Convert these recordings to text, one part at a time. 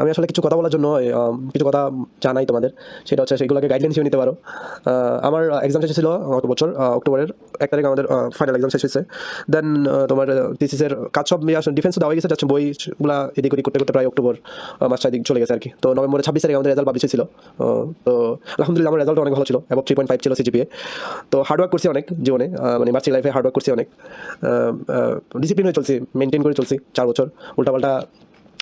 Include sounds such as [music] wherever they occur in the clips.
আমি আসলে কিছু কথা বলার জন্য কিছু কথা জানাই তোমাদের। সেটা হচ্ছে সেগুলোকে গাইডলাইন হিসেবে নিতে পারো। আমার এক্সাম শেষ ছিল গত বছর অক্টোবরের এক তারিখ আমাদের ফাইনাল এক্সাম শেষ হয়েছে। দেন তোমার থিসিসের কাজ সব ডিফেন্স দেওয়া গেছে, যাচ্ছে বইগুলা এদিক ওদিক করতে করতে প্রায় অক্টোবর মাসটা দিক চলে গেছে আর কি। তো নভেম্বরের ছাব্বিশ তারিখ আমাদের রেজাল্ট পাবলিশ ছিল তো আলহামদুলিল্লাহ আমার রেজাল্ট অনেক ভালো ছিল এবং থ্রি পয়েন্ট ফাইভ ছিল সিজিপিএ তো হার্ডওয়ার্ক করছি অনেক জীবনে মানে মার্চি লাইফে হার্ডওয়ার্ক করছি অনেক। ডিসিপ্লিন হয়ে চলছি মেনটেন করে চলছি চার বছর। উল্টাপাল্টা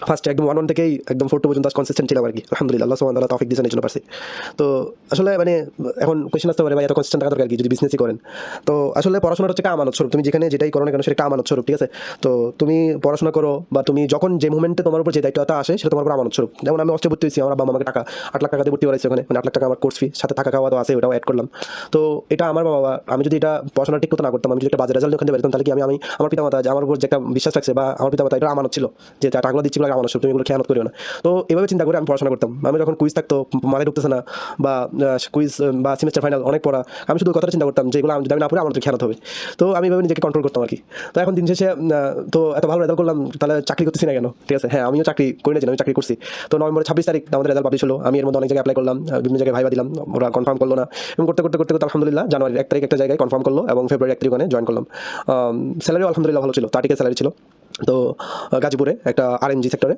ফার্স্ট একদম ওয়ান ওয়ান থেকেই একদম ফোর টু পর্যন্ত কনসিস্টেন্ট ছিলাম আর কি। আলহামদুলিল্লাহ, আল্লাহ ওয়া তাআলা তৌফিক দিয়েছেন, এই জন্য পারছি। তো আসলে মানে এখন কোয়েশ্চেন আসতে পারে, ভাই, এত কনসিস্টেন্ট থাকা দরকার কি? যদি বিজনেসই করেন। তো আসলে পড়াশোনাটা হচ্ছে একটা স্বরূপ। তুমি যেখানে যেটাই করো না কেন, সেটা আমানত স্বরূপ, ঠিক আছে? তো তুমি পড়াশোনা করো বা তুমি যখন যে মুভমেন্টে তোমার উপর যে দায়িত্বটা আসে, সেটা তোমার উপর আমানত স্বরূপ। যেমন আমি অস্টে ভর্তি হয়েছি, আমার বাবা আমাকে টাকা, আট লাখ টাকা দিয়ে ভর্তি করাইছে ওখানে। মানে আট লাখ টাকা আমার কোর্স ফি সাথে টাকা খাওয়া তো আছে, ওটাও অ্যাড করলাম। তো এটা আমার বাবা আমি যদি এটা পড়াশোনা ঠিক মতো না করতাম, আমি যদি একটা বাজে রেজাল্ট ওখানে পারতাম তাহলে কি আমি আমি, আমার পিতা মাতা যে আমার উপর যে একটা বিশ্বাস রাখছে বা আমার পিতা মাতা এটা আমানত ছিল, যে টাকাগুলো দিচ্ছি আমানত ছিল তুমি এগুলো খেয়ানত করিও না। তো এভাবে চিন্তা করে আমি পড়াশোনা করতাম। আমি যখন কুইজ থাকতো মাথায় ঢুকতেছে না, বা কুইজ বা সেমিস্টার ফাইনাল অনেক পড়া, আমি শুধু কথাটা চিন্তা করতাম যে, এগুলো আমি যদি না পড়ে, আমার তো খেয়ানত হবে। তো আমি এভাবে নিজেকে কন্ট্রোল করতাম আর কি তো এখন দিন শেষে তো এত ভালো রেজাল্ট করলাম, তাহলে চাকরি করতেছি না কেন? ঠিক আছে? হ্যাঁ আমিও চাকরি করি আমি চাকরি করছি। তো নভেম্বর ছাব্বিশ তারিখ আমাদের রেজাল্ট পাবলিশ হলো। আমি এর মধ্যে অনেক জায়গায় অ্যাপ্লাই করলাম বিভিন্ন জায়গায় ভাইবা দিলাম, ওরা কনফার্ম করল না। এবং করতে করতে করতে করতে আলহামদুলিল্লাহ জানুয়ারি এক তারিখ একটা জায়গায় কনফার্ম করল এবং ফেব্রুয়ারি এক তারিখ জয়েন করলাম। স্যালারি আলহামদুলিল্লাহ ভালো ছিল থার্টিকে স্যালারি ছিল। তো গাজীপুরে একটা আর এম জি সেক্টরে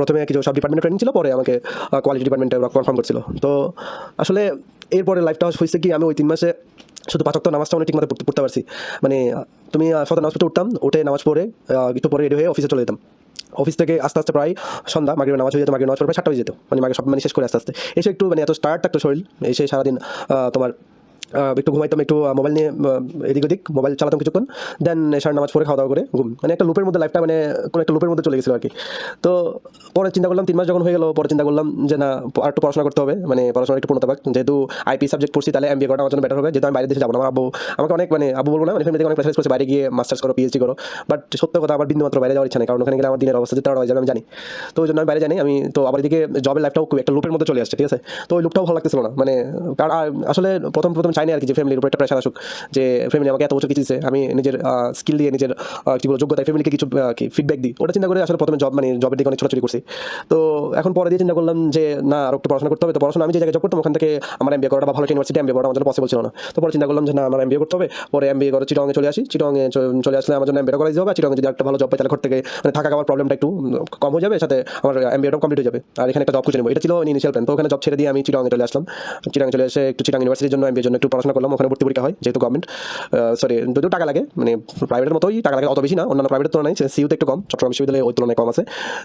প্রথমে কিছু সব ডিপার্টমেন্টে ট্রেনিং ছিল, পরে আমাকে কোয়ালিটি ডিপার্টমেন্টে কনফার্ম করছিল। তো, আসলে এরপরে লাইফটা হয়েছে কি, আমি ওই তিন মাসে শুধু পাঁচক নামাজটা অনেক ঠিক মতো পড়তে পারছি। মানে তুমি সদা নামাজ পড়তে উঠতাম, উঠে নামাজ পড়ে একটু পরে রেডি হয়ে অফিসে চলে যেতাম। অফিস থেকে আস্তে আস্তে প্রায় সন্ধ্যা মাগরিব নামাজ হয়ে যেত মাগরিব নামাজ পড়ে সাতটা হয়ে যেত। মানে মাগে সব মানে শেষ করে আস্তে আস্তে। এসে একটু মানে এত স্টার্ট থাকতো শরীর, এসে সারাদিন তোমার একটু ঘুমাইতাম, একটু মোবাইল নিয়ে এদিক ওদিক মোবাইল চালাতাম কিছুক্ষণ দেন এসার নামাজ পড়ে খাওয়া দাওয়া করে ঘুম। মানে একটা লুপের মধ্যে লাইফটা মানে কোনো একটা লুপের মধ্যে চলে গেছিল আর কি তো পরে চিন্তা করলাম, তিন মাস যখন হয়ে গেল, পরে চিন্তা করলাম যে না, আর একটু পড়াশোনা করতে হবে মানে পড়াশোনা একটু পূর্ণতা পাক। যেহেতু আইপি সাবজেক্ট পড়ছি, তাহলে এমবিএ করাটা আমার জন্য বেটার হবে। যেহেতু আমি বাইরে দেশে যাব না আব্বু, আমাকে অনেক মানে আবু বলব না মানে ফ্যামিলি অনেক প্রেসার করছে, বাইরে গিয়ে মাস্টার্স করো পিএইচডি করো। বাট সত্য কথা, আমার বিন্দু মাত্র বাইরে যাওয়ার ইচ্ছা নেই, কারণ ওখানে গেলে আমার দিনের অবস্থা যেটা যাবে, আমি জানি। তো ওই জন্য আমি বাইরে জানি আমি, তো আবার এদিকে জবের লাইফটাও খুব একটা লুপের মধ্যে চলে আসছে, ঠিক আছে? তো ওই লুপটাও ভালো লাগতেছিল না মানে কারণ আসলে প্রথম প্রথম চাই না আর কি যে ফ্যামিলির উপর একটা প্রেশার আসুক, যে ফ্যামিলি আমাকে এত বছর কিছু দিচ্ছে আমি নিজের স্কিল দিয়ে নিজের কি বলব, যোগ্যতায় ফ্যামিলিকে কিছু কি ফিডব্যাক দিই। ওটা চিন্তা করে আসলে প্রথমে জব মানে জবের দিকে অনেক করছি। তো এখন পরে দিয়ে চিন্তা করলাম যে, না, আর একটু পড়াশোনা করতে হবে। তো পড়াশোনা আমি যে জায়গায় জব করতাম, ওখান থেকে আমার এমবিএ করাটা ভালো ইউনিভার্সিটি এমবিএ করা আমার জন্য পসিবল ছিল না। তো পরে চিন্তা করলাম যে, না, আমার এমবিএ করতে হবে। পরে এমবিএ করে চিটংয়ে চলে আসি। চিটংয়ে চলে আসলে আমার জন্য এমবিএ করাই হবে। চিটংয়ে যদি একটা ভালো জব পাই, তাহলে ঘর থেকে মানে থাকা খাওয়ার প্রবলেমটা একটু কম হয়ে যাবে। সাথে আমার এমবিএটাও কমপ্লিট হয়ে যাবে। আর এখানে একটা জব খুঁজে নেব। এটা ছিল ইনিশিয়াল প্ল্যান তো ওখানে জব ছেড়ে দিয়ে আমি চিটংয়ে চলে আসলাম। চিটংয়ে চলে এসে একটু চিটাং ইউনিভার্সিটির জন্য এমবিএর জন্য একটু পড়াশোনা করলাম, ওখানে ভর্তি পরীক্ষা হয়, যেহেতু গভর্নমেন্ট সরি যদিও টাকা লাগে মানে প্রাইভেটের মতোই টাকা লাগে, অত বেশি না, অন্যান্য প্রাইভেটের তুলনায় সিউতে একটু কম, চট্টগ্রাম বিশ্ববিদ্যালয়ে ওই তুলনায় কম আছে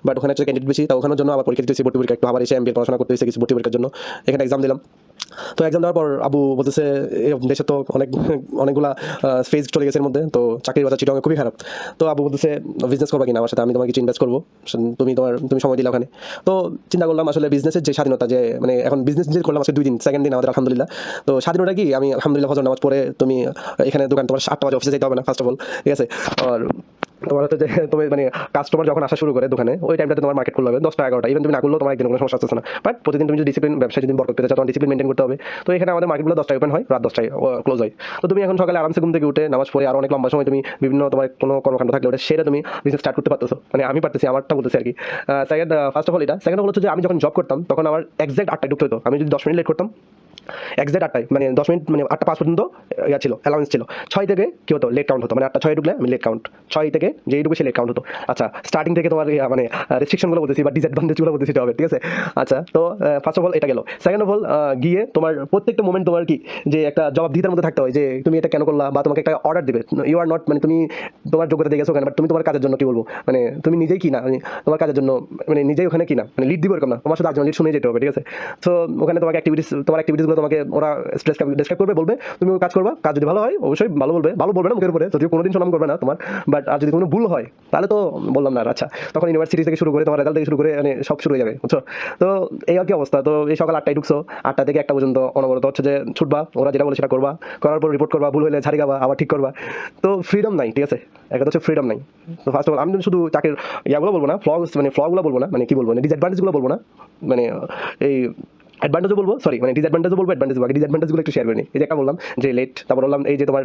বাট ওখানে হচ্ছে ক্যান্ডিডেট বেশি, তো ওখানের জন্য আবার পরীক্ষা দিতেছি ভর্তি পরীক্ষা, একটু আবার এসে এমবিএ পড়াশোনা করতে হয়েছে, কিছু ভর্তি পরীক্ষার জন্য, এখানে এক্সাম দিলাম। তো এক্সাম দেওয়ার পর আবু বলতেছে দেশে তো অনেক, অনেকগুলা ফেজ চলে গেছে এর মধ্যে, তো চাকরির বাজার চিটংয়ে খুবই খারাপ। তো আবু বলতেছে বিজনেস করবা কিনা আমার সাথে? আমি তোমাকে কিছু ইনভেস্ট করব তুমি তোমার, তুমি সময় দিলে ওখানে। তো চিন্তা করলাম, আসলে বিজনেসের যে স্বাধীনতা, যে মানে এখন বিজনেস নিজে করলাম, আজকে দুই দিন সেকেন্ড দিন আমাদের, আলহামদুলিল্লাহ। তো স্বাধীনতা কি? আমি আলহামদুলিল্লাহ ফজর নামাজ পড়ে তুমি এখানে দোকান, তোমার আটটা বাজে অফিসে যেতে হবে না ফার্স্ট অফ অল ঠিক আছে? আর তোমার হচ্ছে যে, [laughs] তুমি মানে কাস্টমার যখন আসা শুরু করে দোকানে, ওই টাইমটাতে তোমার মার্কেট খুলবে দশটা, এগারোটা ইভেন তুমি না করলেও তোমার একদিন কোনো সমস্যা আসছে না। বাট প্রতিদিন তুমি যদি ডিসিপ্লিন ব্যবসায় যদি বরকত পেতে চাও, তখন ডিসিপ্লিন মেনটেন করতে হবে। তো এখানে আমাদের মার্কেটগুলো দশটায় ওপেন হয়, রাত দশটায় ক্লোজ হয়। তো তুমি এখন সকালে আরামসে ঘুম থেকে উঠে নামাজ পড়ে, আর অনেক লম্বা সময় তুমি বিভিন্ন তোমার কোনো কর্মকাণ্ড থাকলে ওটা সেটা তুমি বিজনেস স্টার্ট করতে পারতেছো। মানে আমি পারতেছি, আমারটা বলতেছি আর কি। সেকেন্ড ফার্স্ট অফ অল এটা। সেকেন্ড অফ হচ্ছে যে আমি যখন জব করতাম, তখন আমার এক্সাক্ট আটটায় ঢুকতে হতো। আমি যদি দশ মিনিট লেট করতাম এক্সাক্ট আটটায় মানে দশ মিনিট মানে আটটা পাঁচ পর্যন্ত ইয়া ছিল অ্যালাউন্স ছিল। ছয় থেকে কি হতো? লেট কাউন্ট হতো। মানে আটটা ছয় ঢুকলে আমি লেট কাউন্ট ছয় থেকে যেই ঢুকে সে লেট কাউন্ট হতো। আচ্ছা স্টার্টিং থেকে তোমার মানে রেস্ট্রিকশনগুলো বলতেছি বা ডিসঅ্যাডভান্টেজগুলো বলতেছি হবে, ঠিক আছে? আচ্ছা তো ফার্স্ট অফ অল এটা গেল। সেকেন্ড অফ অল গিয়ে তোমার প্রত্যেকটা মোমেন্ট তোমার কি? যে একটা জবাব জবাবদিহিতার মধ্যে থাকতে হয় যে তুমি এটা কেন করলা বা তোমাকে একটা অর্ডার দেবে। ইউ আর নট মানে তুমি তোমার যোগ্যতা দিয়ে গেছো ওখানে বাট তুমি তোমার কাজের জন্য কি বলব? মানে তুমি নিজেই কি না? মানে তোমার কাজের জন্য মানে নিজেই ওখানে কি না? মানে লিড দিবে এরকম না। তোমার সাথে আরেকজন লিড শুনে যেতে হবে, ঠিক আছে? তো ওখানে তোমাকে অ্যাক্টিভিটিস তোমার অ্যাক্টিভিটিসগুলো তোমাকে ওরা ডিসক্রাইব করবে, বলবে, তুমি কাজ করবা, কাজ যদি ভালো হয়, অবশ্যই ভালো বলবে ভালো বলবে না মুখের উপরে, যদিও কোনোদিন সুনাম করবে না তোমার বাট আর যদি কোনো ভুল হয়, তাহলে তো বললাম না আচ্ছা তখন ইউনিভার্সিটি থেকে শুরু করে, তোমার রেজাল্ট থেকে শুরু করে মানে সব শুরু হয়ে যাবে, বুঝছ? তো এই আর কি অবস্থা, তো এই সকাল আটটায় ঢুকছো, আটটা থেকে একটা পর্যন্ত অনবরত হচ্ছে যে ছুটবা, ওরা যেটা বলে সেটা করবা, করার পর রিপোর্ট করবা, ভুল হলে ঝাড়ি গাবা আবার ঠিক করবা, তো ফ্রিডম নাই, ঠিক আছে? একটা হচ্ছে ফ্রিডম নাই, তো ফার্স্ট অফ অল আমি শুধু চাকরির ইয়াগুলো বলব না ফ্লগস মানে ফ্লগুলো বলব না মানে কি বলব না ডিসঅ্যাডভান্টেজগুলো বলব না মানে এই অ্যাডভান্টেজও বলব সরি মানে ডিসঅ্যাডভান্টেজও বলব অ্যাডভান্টেজ বাকি ডিসঅ্যাডভান্টেজগুলো একটু শেয়ার করে নিই এই যে একটা বললাম, যে লেট তারপর বললাম, এই যে তোমার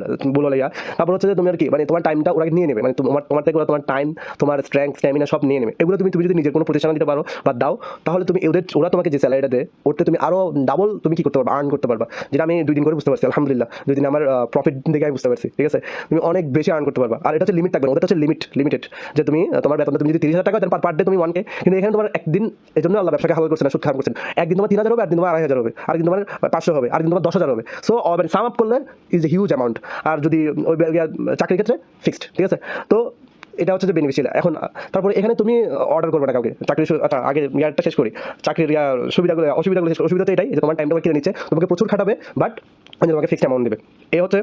হলো ইয়া তারপর হচ্ছে যে তুমি আর কি মানে তোমার টাইমটা ওরা নিয়ে নেবে। মানে তোমার তোমার থেকে তোমার টাইম তোমার স্ট্রেংথ স্ট্যামিনা সব নিয়ে নেবে। এগুলো তুমি তুমি যদি নিজের কোনো প্রতিষ্ঠান দিতে পারো বা দাও, তাহলে তুমি ওদের ওরা তোমাকে যে স্যালারিটা দেয় ওতে তুমি আরও ডাবল তুমি কি করতে পারবা আর্ন করতে পারবা। যেটা আমি দুই দিন করে বুঝতে পারছি, আলহামদুলিল্লাহ। দুই দিন আমার প্রফিট দেখে আমি বুঝতে পারছি, ঠিক আছে? তুমি অনেক বেশি আর্ন করতে পারবা। আর এটা হচ্ছে লিমিট থাকবে ওদের হচ্ছে লিমিট লিমিটেড যে তুমি তোমার বেতনটা তুমি যদি তিরিশ হাজার টাকা পার ডে তুমি ওয়ানকে কিন্তু এখানে তোমার একদিন এই জন্য আল্লাহ ব্যবসাকে হালাল করছে না সুদ খারাপ করছেন একদিন তোমার তিন হাজার একদিন তোমার আড়াই হাজার হবে আরেকদিন তোমার পাঁচশো হবে আরেকদিন তোমার দশ হাজার হবে। সো সাম আপ করলে ইজ এ হিউজ অ্যামাউন্ট আর যদি ওই চাকরির ক্ষেত্রে ফিক্সড ঠিক আছে? তো এটা হচ্ছে যে বেনিফিশিয়াল এখন, তারপরে এখানে তুমি অর্ডার করবে না কাউকে চাকরি আচ্ছা আগে ইয়ারটা শেষ করি। চাকরির সুবিধাগুলো, অসুবিধাগুলো শেষ। অসুবিধা তো এটাই যে তোমার টাইমটা কিনে নিচ্ছে, তোমাকে প্রচুর খাটাবে বাট তোমাকে ফিক্সড অ্যামাউন্ট দেবে। এই হচ্ছে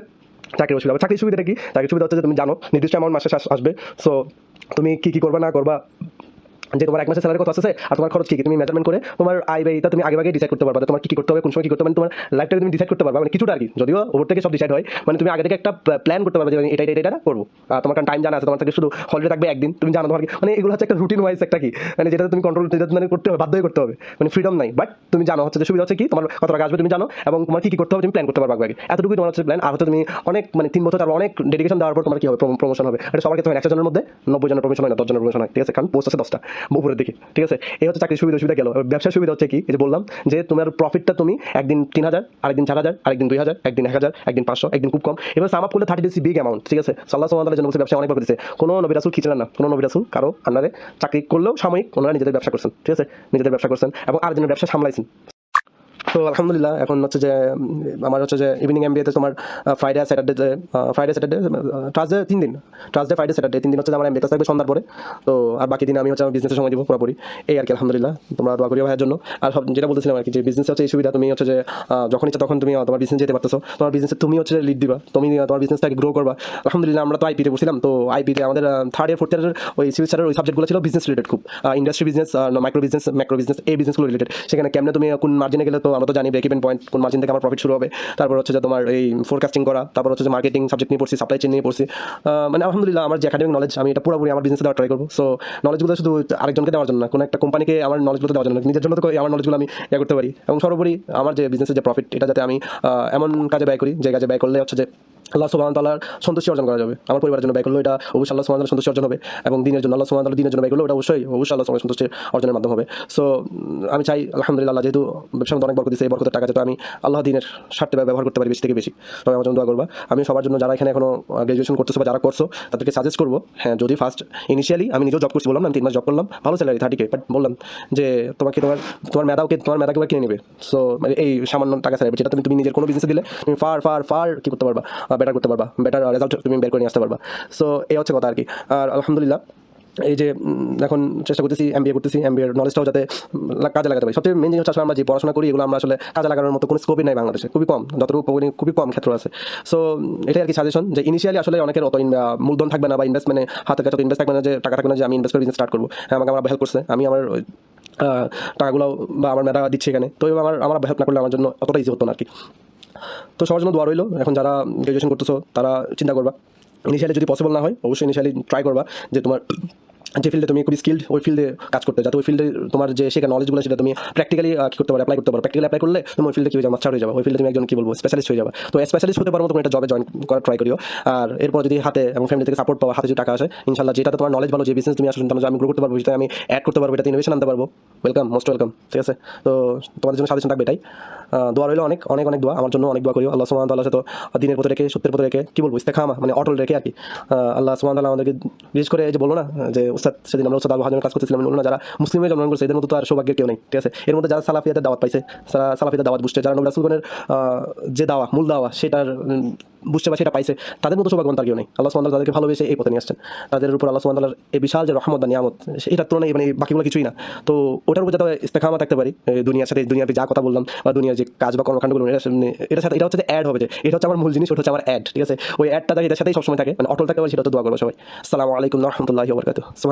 চাকরির অসুবিধা। চাকরির সুবিধাটা কি? চাকরির সুবিধা হচ্ছে যে তুমি জানো, নির্দিষ্ট অ্যামাউন্ট মাসে আস- আসবে। সো তুমি কি কি করবে না করবা যে তোমার এক মাসের স্যালারি কত আসছে আর তোমার খরচ কি তুমি মেজারমেন্ট করে তোমার আয় ব্যয়টা তুমি আগে আগে ডিসাইড করতে পারবা তোমার কি কি করতে হবে, কোন সময় কি করতে হবে মানে তোমার লাইফটাকে তুমি ডিসাইড করতে পারবে। মানে কিছুটা আর কি যদিও ওর থেকে সব ডিসাইড হয় মানে তুমি আগে থেকে একটা প্ল্যান করতে পারবে যে আমি এটা এটা এটা করব। আর তোমার টাইম জানা আছে, তোমার থেকে শুধু হলিডে থাকবে একদিন, তুমি জানো তোমার মানে এগুলো হচ্ছে একটা রুটিন ওয়াইজ একটা কি মানে যেটা তুমি কন্ট্রোল মানে করতে হবে বাধ্য হয়ে করতে হবে। মানে ফ্রিডম নাই। বাট তুমি জানো, হচ্ছে যে সুবিধা হচ্ছে কি, তোমার কত টাকা আসবে তুমি জানো, এবং তোমার কি কি করতে হবে তুমি প্ল্যান করতে পারবে আগে। এতটুকুই তোমার হচ্ছে প্ল্যান আর হচ্ছে তুমি অনেক মানে তিন বছর আর অনেক ডেডিকেশন দেওয়ার পর তোমার কি হবে? প্রমোশন হবে। এটা সবার হয় একশো জনের মধ্যে নব্বই জনের প্রমোশন হয় না, দশ জনের প্রমোশন হয়। ঠিক আছে? কারণ পোস্ট আছে দশটা। উপরের দিকে, ঠিক আছে? এই হচ্ছে চাকরির সুবিধা সুবিধা গেল। ব্যবসার সুবিধা হচ্ছে কি? যে বললাম যে তোমার প্রফিটটা তুমি একদিন তিন হাজার, আরেকদিন চার হাজার, আরেকদিন দুই হাজার, একদিন এক হাজার, একদিন পাঁচশো, একদিন খুব কম। এবার সাম আপ করলে থার্টি ডিসি বিগ অ্যামাউন্ট ঠিক আছে? সাল্লাহ সাল্লাহ জন্য ব্যবসা অনেক করেছে কোনো নবী রাসুল খিচলেন না, কোনো নবী রাসুল কারও আন্ডারে চাকরি করলেও সাময়িক ওনারা নিজেদের ব্যবসা করছেন, ঠিক আছে? নিজেদের ব্যবসা করছেন এবং আরেকজনের ব্যবসা সামলাইছেন। তো আলহামদুলিল্লাহ, এখন হচ্ছে যে আমার হচ্ছে যে ইভিনিং এমবিএতে তোমার Friday Saturday Friday Saturday Thursday তিন দিন। ট্রাসডে ফ্রাইডে স্যাটারডে তিন দিন হচ্ছে আমার এমবিএতে থাকবে সন্ধ্যার পরে। তো আর বাকি দিন আমি হচ্ছে আমার বিজনেসের সময় দিব পুরোপুরি। এই আর কি, আলহামদুলিল্লাহ। তোমরা দোয়া করিও ভাইয়ের জন্য। আর সব যেটা বলতেছিলাম আর কি, যে বিজনেস হচ্ছে এই সুবিধা, তুমি হচ্ছে যে যখন ইচ্ছা তখন তুমি তোমার বিজনেস যেতে পারতেছো। তোমার বিজনেসে তুমি হচ্ছে লিড দিবা। তুমি তোমার বিজনেসটাকে গ্রো করবা। আলহামদুলিল্লাহ, আমরা তো আইপিতে পড়ছিলাম। তো আইপিতে আমাদের থার্ড ইয়ার ফোর্থ ইয়ারের ওই সিভিল স্যারের ওই সাবজেক্টগুলো ছিল বিজনেস রিলেটেড খুব। Industry business micro business macro business এই বিজনেসগুলো রিলেটেড সেখানে কেমনে তুমি কোন মার্জিনে গেলে তো আমরা তো জানি ব্রেক ইভেন পয়েন্ট কোন মার্জিন থেকে আমার প্রফিট শুরু হবে। তারপর হচ্ছে যে তোমার এই ফোরকাস্টিং করা, তারপর হচ্ছে যে মার্কেটিং সাবজেক্ট নিয়ে পড়ছি সাপ্লাই চেন নিয়ে পড়ছি। মানে আলহামদুলিল্লাহ আমার যে একাডেমিক নলেজ আমি এটা পুরোপুরি আমার বিজনেসে দেওয়ার ট্রাই করব। সো নলেজগুলো শুধু আরেকজনকে দেওয়ার জন্য না, কোনো একটা কোম্পানিকে আমার নলেজগুলো দেওয়ার জন্য নিজের জন্য তো আমার নলেজগুলো আমি ইয়ে করতে পারি। এবং সর্বোপরি আমার যে বিজনেসের যে প্রফিট এটা যাতে আমি এমন কাজে ব্যয় করি, যে কাজে ব্যয় করলে হচ্ছে যে আল্লাহ সুবাহ তাল্লার সন্তুষ্টি অর্জন করা যাবে। আমার পরিবারের জন্য ব্যয় করলে এটা অবশ্যই আল্লাহ সুবাহ সন্তুষ্টি অর্জন হবে এবং দিনের জন্য আল্লাহ সুবাহ দিনের জন্য ব্যয় করলে ওটা অবশ্যই অবশ্যই আল্লাহ সুবাহ সন্তুষ্টির অর্জনের মাধ্যম হবে। সো আমি চাই, আলহামদুলিল্লাহ যেহেতু ব্যবসার মধ্যে অনেক বরকত দিচ্ছে এই বরকতের টাকা যাতে আমি আল্লাহ দিনের স্বার্থে ব্যবহার করতে পারি বেশি থেকে বেশি। তবে আমার জন্য দোয়া করবা। আমি সবার জন্য যারা এখানে এখনও গ্রাজুয়েশন করতেছো বা যারা করছ, তাদেরকে সাজেস্ট করব। হ্যাঁ যদি ফার্স্ট ইনিশিয়ালি আমি নিজেও জব করছি বললাম আমি তিন মাস জব করলাম, ভালো স্যালারি থার্টি কে বাট বললাম যে তোমাকে তোমার তোমার মেধাকে তোমার মেধাকে কিনে নেবে। সো মানে এই সামান্য টাকা স্যালারি যেটা তুমি তুমি নিজের কোনো বিজনেসে দিলে, তুমি ফার ফার ফার কী করতে পারবা? বেটার করতে পারবা। বেটার রেজাল্ট তুমি বের করে নিয়ে আসতে পারবা। সো এই হচ্ছে কথা আর কি। আর আলহামদুলিল্লাহ, এই যে এখন চেষ্টা করতেছি এমবিএ করতেছি এমবিএর নলেজটাও যাতে কাজে লাগাতে পারি। সবচেয়ে মেন জিনিস আসলে আমরা যে পড়াশোনা করি, এগুলো আমরা আসলে কাজে লাগানোর মতো কোনো স্কোপই নাই বাংলাদেশে। খুবই কম, যতটুকু খুবই কম ক্ষেত্র আছে। সো এটাই আর কি সাজেশন যে ইনিশিয়ালি আসলে অনেকের অত মূলধন থাকবে না বা ইনভেস্টমেন্টে হাতে কাছে ইনভেস্ট থাকবে না যে টাকা থাকবে না যে আমি ইনভেস্ট করে বিজনেস স্টার্ট করব। হ্যাঁ আমাকে আমার হেল্প করছে। আমি আমার টাকাগুলো বা আমার মেধা দিচ্ছে এখানে। তো আমার আমার হেল্প না করলে আমার জন্য অতটা ইজি হতো না আর কি। তো সবার জন্য দোয়া রইল। এখন যারা গ্র্যাজুয়েশন করতেছো, তারা চিন্তা করবা। ইনিশিয়ালি যদি পসিবল না হয়, অবশ্যই ইনিশিয়ালি ট্রাই করবা যে তোমার যে ফিল্ডে তুমি খুবই স্কিল্ড ওই ফিল্ডে কাজ করতে যাতে ওই ফিল্ডে তোমার যে শেখা নলেজগুলো সেটা তুমি প্র্যাকটিক্যালি কি করতে পারো অ্যাপ্লাই করতে পারো। প্র্যাকটিক্যালি অ্যাপ্লাই করলে তুমি ওই ফিল্ডে কি হয়ে যাবে? হয়ে যাবে। ওই ফিল্ডে তুমি একজন, কি বলব স্পেশালিস্ট হয়ে যাবে। তো স্পেশালিস্ট হতে পারো তুমি একটা জবে জয়েন করার ট্রাই করিও। আর এরপর যদি হাতে এবং ফ্যামিলি থেকে সাপোর্ট পাওয়া, হাতে যদি টাকা আসে, ইনশাল্লাহ যেটাতে তোমার নলেজ ভালো, যে বিজনেস তুমি আসলে আমি গ্রো করতে পারব, সেটা আমি অ্যাড করতে পারব, এটাতে ইনোভেশন আনতে পারব। ওয়েলকাম মোস্ট ওয়েলকাম ঠিক আছে? তো তোমাদের জন্য সাজেশন থাকবে এটাই। দোয়া রইল অনেক অনেক অনেক দোয়া। আমার জন্য অনেক দোয়া করিও। আল্লাহ সুমান তাল্লাহ তো দিনের পথে রেখে, সত্যের পথে রেখে, কি বলব, ইস্তেখামা মানে অটল রেখে আর কি। আল্লাহ সুমান তাল্লাহ আমাদেরকে বিশেষ করে যে বলল না, যে সেদিন আমরা উস্তাদ আবু কাজ করতেছিলাম না যারা মুসলিমের জন্মগ্রহণ করছে, এদের মতো তো আর সৌভাগ্যের কেউ নেই, ঠিক আছে? এর মধ্যে যারা সালাফিয়াতের দাওয়াত পাইছে যারা সালাফিয়াতের দাওয়াত বুঝছে যারা নবী রাসুলগণের যে দাওয়া, মূল দাওয়া, সেটার বুঝতে বা সেটা পাইছে, তাদের মতো সৌভাগ্যবান তার কেউ নেই। আল্লাহ সুমান তাদেরকে ভালোবেসে এই পথে নিয়ে আসছেন। তাদের উপর আল্লাহ সুমান এই বিশাল যে রহমত বা নিয়ামত এটার তুলনায় মানে বাকিগুলো কিছুই না। তো ওটার উপর যাতে ইস্তেখামা থাকতে পারি দুনিয়ার সাথে দুনিয়াতে যা কথা বললাম, বা দুনিয়ার যে কাজ বা কর্মকাণ্ডগুলো, এটা এটার সাথে এটা হচ্ছে অ্যাড হবে যে, এটা হচ্ছে আমার মূল জিনিস, ওটা হচ্ছে আমার অ্যাড ঠিক আছে? ওই অ্যাডটা এটার সাথেই সবসময় থাকে মানে অটল থাকতে পারে, সেটা তো দোয়া করব সবাই। আসসালামু আলাইকুম রহমতুল্লাহি ওবরকাত